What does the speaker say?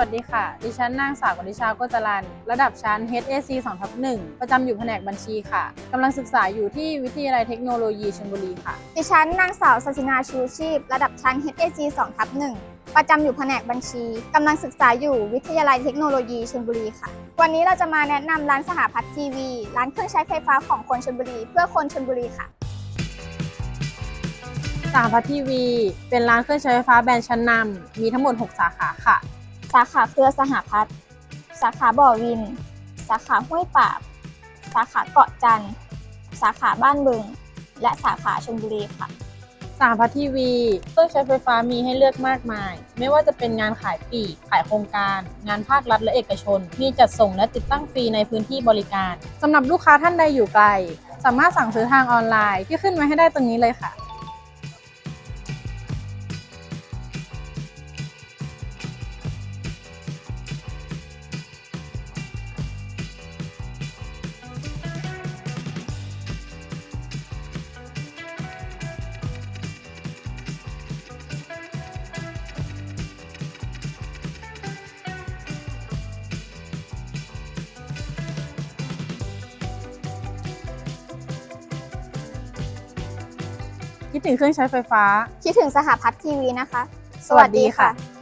วัสดีค่ะ ดิฉันนางสาวกนิชาโกจรัน ระดับชั้น HAC 2ทับ1ประจำอยู่แผนกบัญชีค่ะ กำลังศึกษาอยู่ที่วิทยาลัยเทคโนโลยีชลบุรีค่ะ ดิฉันนางสาวศศินาชูชีพ ระดับชั้น HAC 2ทับ1ประจำอยู่แผนกบัญชี กำลังศึกษาอยู่วิทยาลัยเทคโนโลยีชลบุรีค่ะ วันนี้เราจะมาแนะนำร้านสหพัฒน์ทีวี ร้านเครื่องใช้ไฟฟ้าของคนชลบุรี เพื่อคนชลบุรีค่ะสหพัฒน์ทีวี เป็นร้านเครื่องใช้ไฟฟ้าแบรนด์ชั้นนำมีทั้งหมด 6 สาขาค่ะ สาขาเครือสหพัฒน์สาขาบ่อวิน สาขาห้วยปราบ สาขาเกาะจันทร์สาขาบ้านบึง และสาขาชลบุรีค่ะสหพัฒน์ทีวีเครื่องใช้ไฟฟ้ามีให้เลือกมากมาย ไม่ว่าจะเป็นงานขายปลีกขายโครงการ งานภาครัฐและเอกชน มีจัดส่งและติดตั้งฟรีในพื้นที่บริการสำหรับลูกค้าท่านใดอยู่ไกล สามารถสั่งซื้อทางออนไลน์ที่ขึ้นไว้ให้ได้ตรงนี้เลยค่ะ คิดถึงเครื่องใช้ไฟฟ้า คิดถึงสหพัฒน์ทีวีนะคะ สวัสดีค่ะ